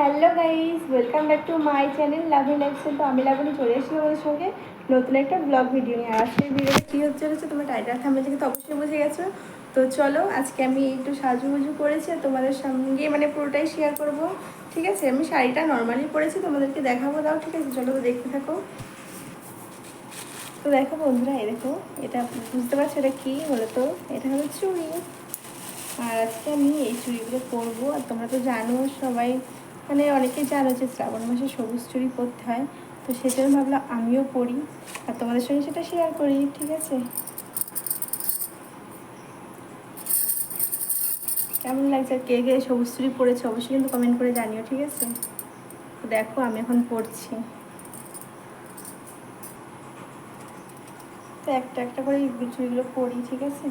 Hello guys, welcome back to my channel lovely lifestyle. তো আমি lovely চলে এসেছি আমাদের সঙ্গে নতুন একটা ব্লগ ভিডিও নিয়ে। আজকের ভিডিওটা কী হচ্ছে হচ্ছে তোমরা টাইটার থামলে থেকে তো অবশ্যই বুঝে গেছো। তো চলো, আজকে আমি একটু সাজুগুজু করেছি তোমাদের সঙ্গে মানে পুরোটাই শেয়ার করব, ঠিক আছে? আমি শাড়িটা নর্মালি পরেছি, তোমাদেরকে দেখাবো, দাও, ঠিক আছে? চলো, তো দেখতে থাকো। তো দেখো বন্ধুরা, এই দেখো, এটা বুঝতে পারছ এটা কী বলো তো এটা হলো চুড়ি। আর আজকে আমি এই চুড়িগুলো পরবো, আর তোমরা তো জানো সবাই মানে অনেকেই জানো যে শ্রাবণ মাসে সবুজ চুরি পরতে হয়, তো সেজন্য ভাবলাম আমিও পড়ি আর তোমাদের সঙ্গে সেটা শেয়ার করি, ঠিক আছে? কেমন লাগছে? কে কে সবুজ চুড়ি পরেছে অবশ্যই কিন্তু কমেন্ট করে জানিও, ঠিক আছে? দেখো, আমি এখন পড়ছি। তো একটা একটা করে চুরিগুলো পড়ি, ঠিক আছে?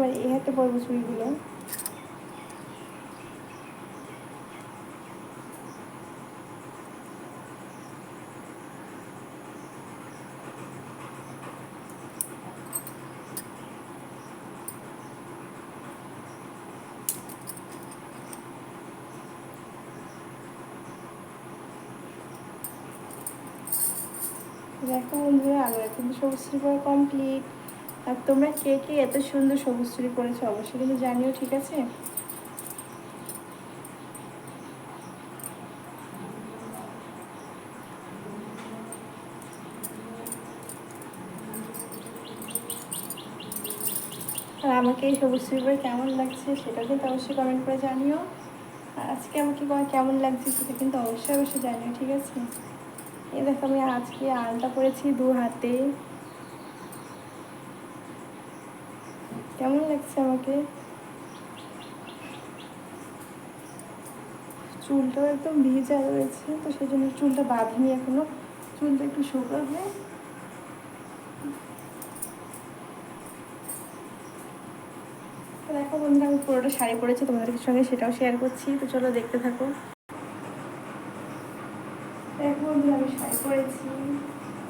এবার এই হাতে পরবো চুড়িগুলো দেখো বন্ধুরা আমার কিন্তু সবুজ কমপ্লিট আর তোমরা কে কে এত সুন্দর সবুজ চুরি পরেছো অবশ্যই কিন্তু জানিও, ঠিক আছে? আর আমাকে এই সবুজ চুরি পরে কেমন লাগছে সেটা কিন্তু অবশ্যই কমেন্ট করে জানিও। আর আজকে আমাকে কেমন লাগছে সেটা কিন্তু অবশ্যই অবশ্যই জানিও, ঠিক আছে? এই দেখো আমি আজকে আলতা পরেছি দু হাতে। কেমন লাগছে আমাকে? চুলটাও একদম ভিজা রয়েছে, তো সেই জন্য চুলটা বাঁধিনি এখনও। চুলটা একটু শুকাবে দেখো বন্ধুরা, আমি পুরোটা শাড়ি পরেছি, তোমাদের সঙ্গে সেটাও শেয়ার করছি। তো চলো দেখতে থাকো। দেখো বন্ধুরা, আমি শাড়ি পরেছি।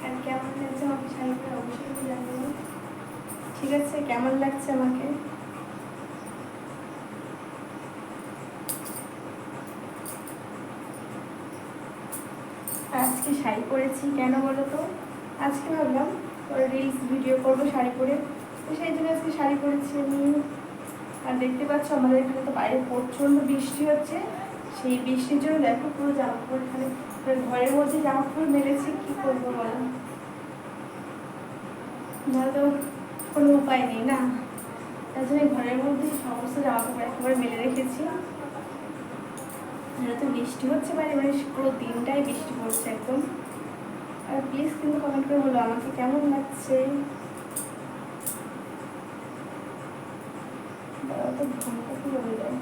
আর কেমন লাগছে আমাকে শাড়ি পরে অবশ্যই জানিও। ঠিক আছে, কেমন লাগছে আমাকে? আজকে শাড়ি পরেছি কেন বলো তো? আজকে ভাবলাম রিলস ভিডিও করব শাড়ি পরে। তো সেই জন্য আজকে শাড়ি পরেছি আমি। আর দেখতে পাচ্ছ, আমাদের এখানে তো বাইরে প্রচণ্ড বৃষ্টি হচ্ছে। সেই বৃষ্টির জন্য দেখো পুরো জামা কাপড় এখানে ঘরের মধ্যে জামা কাপড় মেরেছি কী করব বলো তো। কোনো উপায় নেই না। তার জন্য ঘরের মধ্যে সমস্ত জামা কাপড় একেবারে মেলে রেখেছি। যেহেতু বৃষ্টি হচ্ছে বাড়ি মানে পুরো দিনটাই বৃষ্টি পড়ছে একদম। আর প্লিজ কিন্তু কমেন্ট করে বলো আমাকে কেমন লাগছে? তো ঘুমটা কি হয়ে যায়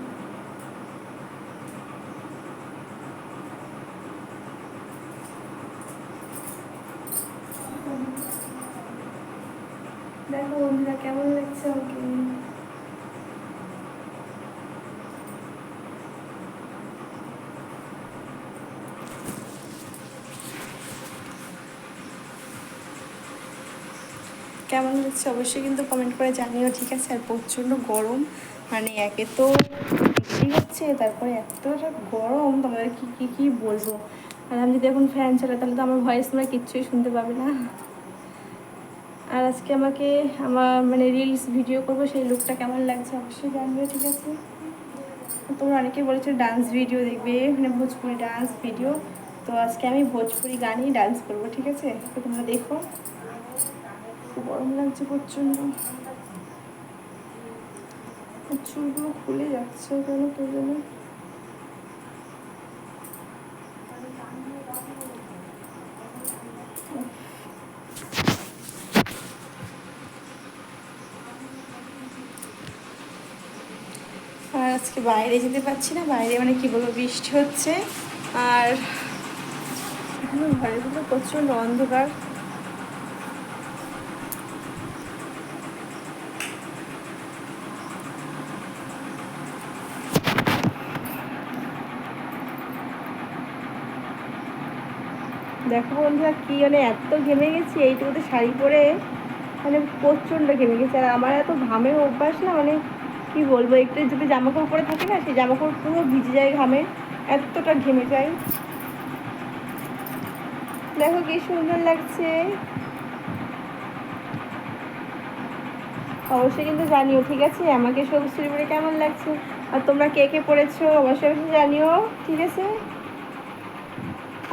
দেখো বন্ধুরা, কেমন লাগছে আমাকে? কেমন লাগছে অবশ্যই কিন্তু কমেন্ট করে জানিও, ঠিক আছে? আর প্রচণ্ড গরম মানে একে তো বৃষ্টি হচ্ছে, তারপরে এতটা গরম, তোমাদের কী কী কী বলব? আর আমি যদি এখন ফ্যান চালাই, তাহলে তো আমার ভয়েস তোমরা কিচ্ছুই শুনতে পাবে না। আর আজকে আমাকে আমার মানে রিলস ভিডিও করব, সেই লুকটা কেমন লাগছে অবশ্যই জানবে ঠিক আছে? তোমরা অনেকে বলেছ ডান্স ভিডিও দেখবে মানে ভোজপুরি ডান্স ভিডিও তো আজকে আমি ভোজপুরি গানই ডান্স করব, ঠিক আছে? তো তোমরা দেখো। খুব গরম লাগছে প্রচণ্ড। চুলগুলো খুলে যাচ্ছে কেন কে জানে? আজকে বাইরে যেতে পারছি না, বাইরে মানে কি বলব, বৃষ্টি হচ্ছে। আর ঘরে তো প্রচণ্ড অন্ধকার। দেখো বন্ধুরা, কি মানে এত ঘেমে গেছি, এইটুকুতে শাড়ি পরে মানে প্রচণ্ড ঘেমে গেছে। আর আমার এত ঘামের অভ্যাস না মানে কি বলব, একটু যদি জামা কাপড় পরে থাকে না, সেই জামা কাপড় পুরো ভিজে যায় ঘামে, এতটা ঘেমে যায়। দেখো কি সুন্দর লাগছে। অবশ্যই কিন্তু জানিও, ঠিক আছে? আমাকে সবুজ চুরি পরে কেমন লাগছে? আর তোমরা কে কে পড়েছো, অবশ্যই অবশ্যই জানিও, ঠিক আছে?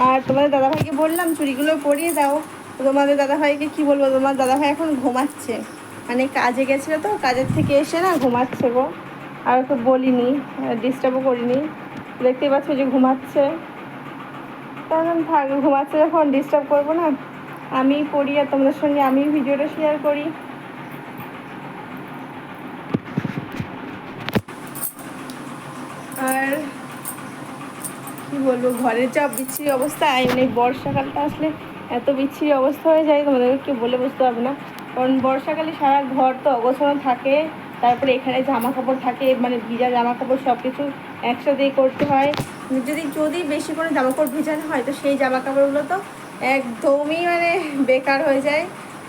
আর তোমাদের দাদাভাইকে বললাম চুড়িগুলো পরিয়ে দাও। তোমাদের দাদাভাইকে কি বলব, তোমার দাদাভাই এখন ঘুমাচ্ছে। মানে কাজে গেছিল তো, কাজের থেকে এসে না ঘুমাচ্ছে গো। আর ওকে বলিনি ডিস্টার্বও করিনি। দেখতেই পাচ্ছ যে ঘুমাচ্ছে। তখন থাক, ঘুমাচ্ছে যখন ডিস্টার্ব করব না। আমি পড়ি আর তোমাদের সঙ্গে আমি ভিডিওটা শেয়ার করি। আর কি বলব, ঘরের যা বিচ্ছিরি অবস্থা মানে বর্ষাকালটা আসলে এত বিচ্ছিরি অবস্থা হয়ে যায়, তোমাদেরকে বলে বুঝতে হবে না। কারণ বর্ষাকালে সারা ঘর তো অগোছানো থাকে, তারপরে এখানে জামা কাপড় থাকে মানে ভিজা জামা কাপড় সব কিছু একসাথেই করতে হয়। যদি যদি বেশি করে জামা কাপড় ভিজানো হয়, তো সেই জামা কাপড়গুলো তো একদমই মানে বেকার হয়ে যায়।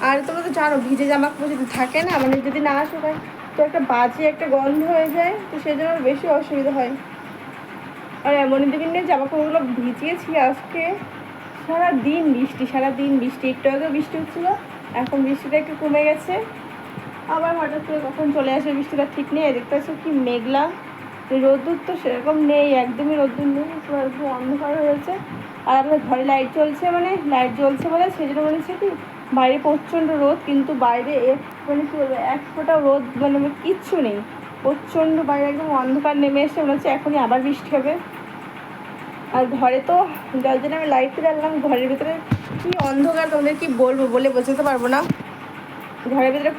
আর তোমরা তো জানো, ভিজে জামা কাপড় যদি থাকে না মানে যদি না শুকায় তো একটা বাজে একটা গন্ধ হয়ে যায়, তো সেই জন্য বেশি অসুবিধা হয়। আর এমন দিনে জামা কাপড়গুলো ভিজিয়েছি আজকে। সারা দিন বৃষ্টি সারা দিন বৃষ্টি, একটু আগে বৃষ্টি হচ্ছিল। এখন বৃষ্টিটা একটু কমে গেছে। আবার হঠাৎ করে কখন চলে আসে বৃষ্টিটা ঠিক নেই দেখতে পাচ্ছ কি মেঘলা। রোদ্দুর তো সেরকম নেই, একদমই রোদ্দুর নেই, পুরো অন্ধকার হয়েছে আর আমাদের ঘরে লাইট জ্বলছে মানে লাইট জ্বলছে বলে, সেই জন্য মনে হচ্ছে কি, বাইরে প্রচণ্ড রোদ, কিন্তু বাইরে মানে কী বলব, এক ফোঁটা রোদ মানে কিচ্ছু নেই। প্রচণ্ড বাইরে একদম অন্ধকার নেমে এসে মনে হচ্ছে এখনই আবার বৃষ্টি হবে। আর ঘরে তো, যার জন্য আমি লাইট জ্বাললাম ঘরের ভিতরে কি অন্ধকার তোমাদের কি বলব বলে বোঝাতে পারব না? ঘরের ভিতরে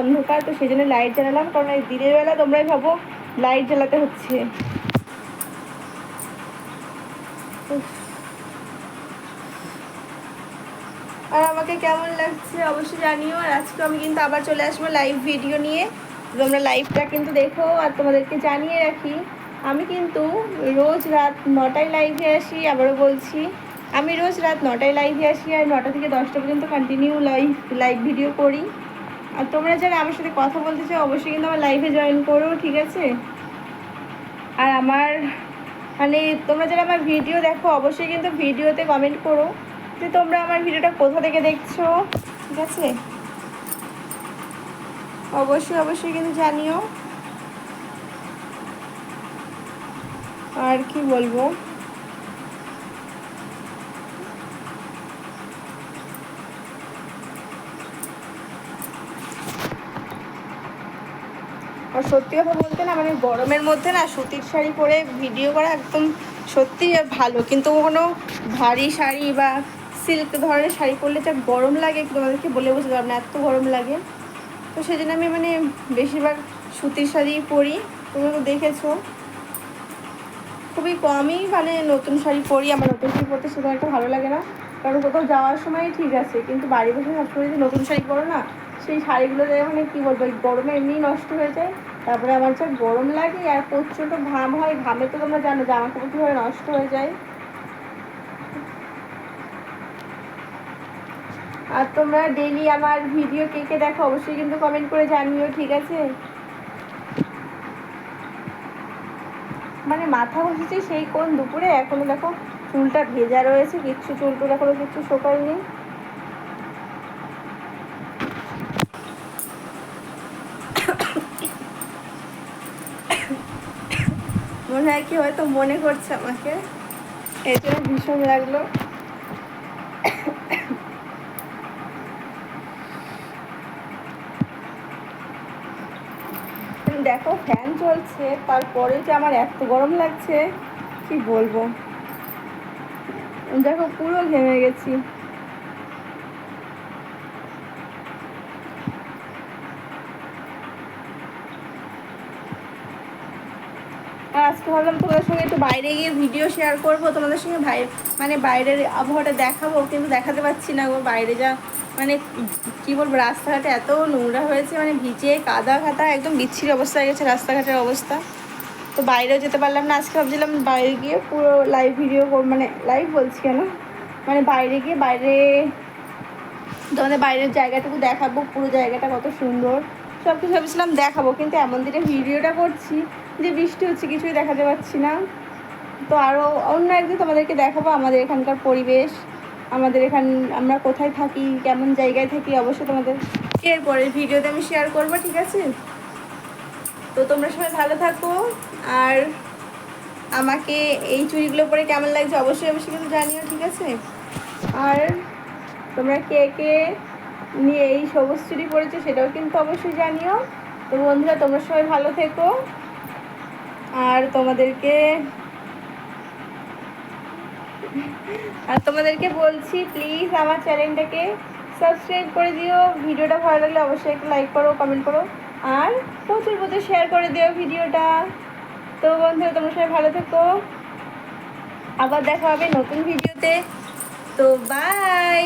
অন্ধকার, তো সেই জন্য লাইট জ্বালালাম, কারণ এই দিনের বেলা তোমরাই ভাবো লাইট জ্বালাতে হচ্ছে। আর আমাকে কেমন লাগছে অবশ্যই জানিও, আর আজকে আমি কিন্তু আবার চলে আসব লাইভ ভিডিও নিয়ে। তোমরা লাইভটা কিন্তু দেখো, আর তোমাদেরকে জানিয়ে রাখি, আমি কিন্তু রোজ রাত নটায় লাইভে আসি, আবারও বলছি। আমি রোজ রাত নটায় লাইভে আসি আর নটা থেকে দশটা পর্যন্ত কন্টিনিউ লাইভ লাইভ ভিডিও করি। আর তোমরা যারা আমার সাথে কথা বলতে চাও, অবশ্যই কিন্তু আমার লাইভে জয়েন করো, ঠিক আছে? আর আমার মানে তোমরা যারা আমার ভিডিও দেখো, অবশ্যই কিন্তু ভিডিওতে কমেন্ট করো যে তোমরা আমার ভিডিওটা কোথা থেকে দেখছ, ঠিক আছে? অবশ্যই অবশ্যই কিন্তু জানিও। আর কি বলব? সত্যি কথা বলতে না মানে গরমের মধ্যে না সুতির শাড়ি পরে ভিডিও করা একদম সত্যি ভালো। কিন্তু কোনো ভারী শাড়ি বা সিল্ক ধরনের শাড়ি পরলে যা গরম লাগে তোমাদেরকে বলে বুঝতে পারব না, এত গরম লাগে। তো সেই জন্য আমি মানে বেশিরভাগ সুতির শাড়ি পরি। তোমরা তো দেখেছ। খুবই কমই মানে নতুন শাড়ি পরি, আমার নতুন শাড়ি পরতে সেটা একটা ভালো লাগে না। কারণ কোথাও যাওয়ার সময় ঠিক আছে, কিন্তু বাড়ি বসে সবসময় যদি নতুন শাড়ি পরো না, সেই শাড়িগুলো মানে কী বলব গরমে এমনি নষ্ট হয়ে যায়। তারপরে আমার যা গরম লাগে আর প্রচণ্ড ঘাম হয়, ঘামে তো তোমরা জানো জামা কাপড় কীভাবে নষ্ট হয়ে যায়। আর তোমরা ডেলি আমার ভিডিও কে কে দেখো অবশ্যই কিন্তু কমেন্ট করে জানিও, ঠিক আছে? মানে মাথা বসেছে সেই কোন দুপুরে? এখনও দেখো চুলটা ভেজা রয়েছে, কিচ্ছু, চুল টুল এখনও কিচ্ছু শোকায়নি। মনে হয় কি হয়তো মনে করছে আমাকে? জন্য ভীষণ লাগল। দেখো, ফ্যান চলছে, তারপরে যে আমার এত গরম লাগছে, কি বলব? দেখো, পুরো ঘেমে গেছি। আর আজকে ভাবলাম তোমাদের সঙ্গে একটু বাইরে গিয়ে ভিডিও শেয়ার করব। তোমাদের সঙ্গে ভাই মানে বাইরের আবহাওয়াটা দেখাবো কিন্তু দেখাতে পারছি না বাইরে যা মানে কি বলব, রাস্তাঘাটে এত নোংরা হয়েছে মানে ভিজে, কাদা খাতা একদম বিচ্ছিরি অবস্থা হয়ে গেছে রাস্তাঘাটের অবস্থা। তো বাইরেও যেতে পারলাম না। আজকে ভাবছিলাম বাইরে গিয়ে পুরো লাইভ ভিডিও মানে লাইভ বলছি কেন? মানে বাইরে গিয়ে বাইরে তোমাদের বাইরের জায়গাটুকু দেখাবো। পুরো জায়গাটা কত সুন্দর। সব কিছু ভাবছিলাম দেখাবো, কিন্তু এমন দিনে ভিডিওটা করছি। যে বৃষ্টি হচ্ছে কিছুই দেখাতে পারছি না। তো আরও অন্য একদিন তোমাদেরকে দেখাবো আমাদের এখানকার পরিবেশ, আমাদের এখান, আমরা কোথায় থাকি, কেমন জায়গায় থাকি, অবশ্যই তোমাদের এর পরের ভিডিওতে আমি শেয়ার করব, ঠিক আছে? তো তোমরা সবাই ভালো থাকো, আর আমাকে এই চুড়িগুলো পরে কেমন লাগছে অবশ্যই অবশ্যই কিন্তু জানিও, ঠিক আছে? আর তোমরা কে কে নিয়ে এই সবুজ চুড়ি পরেছো সেটাও কিন্তু অবশ্যই জানিও। তো বন্ধুরা, তোমরা সবাই ভালো থেকো। আর তোমাদেরকে আর তোমাদেরকে বলছি প্লিজ আমার চ্যানেলটাকে সাবস্ক্রাইব করে দিও। ভিডিওটা ভালো লাগলে অবশ্যই একটু লাইক করো কমেন্ট করো। আর প্রচুর প্রচুর শেয়ার করে দিও ভিডিওটা। তো বন্ধুরা, তোমরা সবাই ভালো থেকো। আবার দেখা হবে নতুন ভিডিওতে। তো বাই